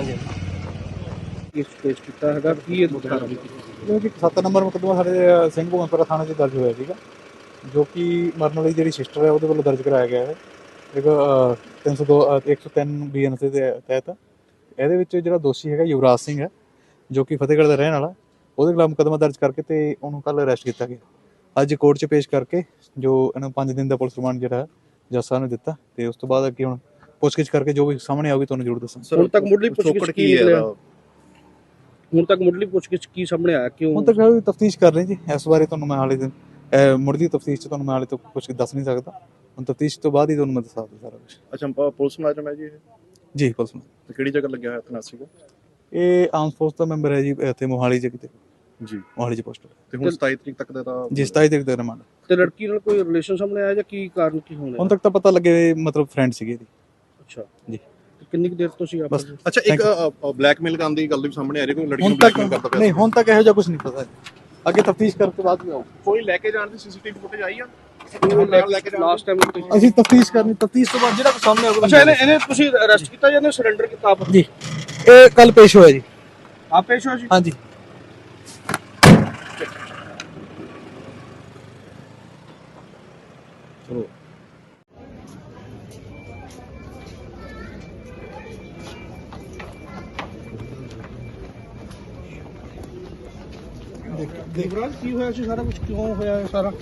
ਹਾਂਜੀ। ਕੇਸ ਪੇਸ਼ ਕੀਤਾ ਹੈਗਾ ਕੀ ਇਹ ਕਾਰਵਾਈ ਜੋ ਕਿ 7 ਨੰਬਰ ਮੁਕੱਦਮਾ ਸਾਡੇ ਸਿੰਘ ਥਾਣੇ 'ਚ ਦਰਜ ਹੋਇਆ ਸੀਗਾ ਜੋ ਕਿ ਮਰਨ ਵਾਲੀ ਜਿਹੜੀ ਸਿਸਟਰ ਹੈ ਉਹਦੇ ਵੱਲੋਂ ਦਰਜ ਕਰਾਇਆ ਗਿਆ ਹੈ। ਇੱਕ ਅ, 302 ਅ, 103 ਬੀਐਨਐਸ ਦੇ ਤਹਿਤ। ਇਹਦੇ ਵਿੱਚ ਜਿਹੜਾ ਦੋਸ਼ੀ ਹੈਗਾ ਯੁਵਰਾਜ ਸਿੰਘ ਹੈ ਜੋ ਕਿ ਫਤਿਹਗੜ੍ਹ ਦਾ ਰਹਿਣ ਵਾਲਾ ਉਹਦੇ ਖਿਲਾਫ ਮੁਕੱਦਮਾ ਦਰਜ ਕਰਕੇ ਤੇ ਉਹਨੂੰ ਕੱਲ ਅਰੈਸਟ ਕੀਤਾ ਗਿਆ। ਅੱਜ ਕੋਰਟ 'ਚ ਪੇਸ਼ ਕਰਕੇ ਜੋ ਇਹਨਾਂ 5 ਦਿਨ ਦਾ ਪੁਲਿਸ ਰਿਮਾਂਡ ਜਿਹੜਾ ਹੈ ਜੱਜ ਸਾਹਿਬ ਨੇ ਦਿੱਤਾ ਤੇ ਉਸ ਤੋਂ ਬਾਅਦ ਅੱਗੇ ਹੁਣ ਪੁੱਛਗਿੱਛ ਕਰਕੇ ਜੋ ਵੀ ਸਾਹਮਣੇ ਆਊਗੀ ਤੁਹਾਨੂੰ ਜ਼ਰੂਰ ਦੱਸਾਂਗੇ। ਹੁਣ ਤੱਕ ਮੁੱਢਲੀ ਪੁੱਛਗਿੱਛ ਕੀ ਹੈ ਇਹਦਾ? ਹੁਣ ਤੱਕ ਮੁੱਢਲੀ ਪੁੱਛਗਿੱਛ ਕੀ ਸਾਹਮਣੇ ਆਇਆ? ਕਿਉਂ? ਹੁਣ ਤੱਕ ਵੀ ਤਫਤੀਸ਼ ਕਰ ਰਹੇ ਜੀ। ਇਸ ਬਾਰੇ ਤੁਹਾਨੂੰ ਮੈਂ ਹਾਲੇ ਦਿਨ ਮੁੜਦੀ ਤਫਤੀਸ਼ ਚ ਤੁਹਾਨੂੰ ਮੈਂ ਹਾਲੇ ਤੋਂ ਕੁਝ ਦੱਸ ਨਹੀਂ ਸਕਦਾ। ਹੁਣ ਤਫਤੀਸ਼ ਤੋਂ ਬਾਅਦ ਹੀ ਤੁਹਾਨੂੰ ਮੈਂ ਦੱਸ ਸਕਦਾ ਸਾਰਾ ਕੁਝ ਅੱਛਾ ਪ- ਪੁਲਿਸ ਮੁਲਾਜ਼ਮ ਹੈ ਜੀ ਇਹ? ਜੀ ਪੁਲਿਸ ਨੂੰ ਤੇ ਕਿਹੜੀ ਜਗ੍ਹਾ ਲੱਗਿਆ ਹੋਇਆ ਤਨਾਸੀ ਦਾ ਇਹ ਆਰਮ ਫੋਰਸ ਦਾ ਮੈਂਬਰ ਹੈ ਜੀ ਇੱਥੇ ਮੋਹਾਲੀ ਚ ਕਿਤੇ ਜੀ। ਮੋਹਾਲੀ ਚ ਪੋਸਟ ਤੇ ਹੁਣ 27 ਤਰੀਕ ਤੱਕ ਦਾ ਤਾਂ ਜੀ 27 ਤਰੀਕ ਦਾ ਰਿਮਾਂਡ ਤੇ ਲੜਕੀ ਨਾਲ ਕੋਈ ਰਿਲੇਸ਼ਨ ਸਾਹਮਣੇ ਆਇਆ ਜਾਂ ਕੀ ਕਾਰਨ ਕੀ ਹੋਣਾ ਹੁਣ ਤੱਕ ਤਾਂ ਪਤਾ ਲੱਗੇ ਮਤਲਬ ਫਰੈਂਡ ਸੀਗੇ ਇਹਦੀ ਅੱਛਾ। ਜੀ। ਤੇ ਕਿੰਨੀ ਕੁ ਦੇਰ ਤੋਂ ਸੀ ਬਸ। ਆਪਸ ਅੱਛਾ ਇੱਕ ਬਲੈਕਮੇਲ ਕਰਨ ਦੀ ਗੱਲ ਵੀ ਸਾਹਮਣੇ ਆ ਰਹੀ ਕੋਈ ਲੜਕੀ ਹੁਣ ਨੂੰ ਤੱਕ ਬਲੈਕਮੇਲ ਕਰਦਾ ਪਿਆ ਨਹੀਂ ਹੁਣ ਤੱਕ ਇਹੋ ਜਿਹਾ ਕੁਝ ਨਹੀਂ ਪਤਾ। ਅੱਗੇ ਤਫਤੀਸ਼ ਕਰਕੇ ਬਾਅਦ ਵੀ ਆਓ ਕੋਈ ਲੈ ਕੇ ਜਾਣ ਦੀ ਸੀਸੀਟੀਵੀ ਫੁਟੇਜ ਆਈ ਆ? ਲਾਸਟ ਟਾਈਮ ਤੁਸੀਂ ਅਸੀਂ ਤਫਤੀਸ਼ ਕਰਨੀ ਤਫਤੀਸ਼ ਤੋਂ ਬਾਅਦ ਜਿਹੜਾ ਕੁਛ ਸਾਹਮਣੇ ਆਊਗਾ ਅੱਛਾ ਇਹਨੇ ਇਹਨੇ ਤੁਸੀਂ ਅਰੈਸਟ ਕੀਤਾ ਜਾਂ ਇਹਨੇ ਸਰੈਂਡਰ ਕੀਤਾ ਆਪ? ਜੀ। ਇਹ ਕੱਲ ਪੇਸ਼ ਹੋਇਆ ਜੀ। ਆਪ ਪੇਸ਼ ਹੋਇਆ ਸੀ ਹਾਂਜੀ। ਚਲੋ। ਦੇਵਰਾਜ ਕੀ ਹੋਇਆ ਸੀ? ਸਾਰਾ ਕੁਝ ਕਿਉਂ ਹੋਇਆ ਇਹ ਸਾਰਾ?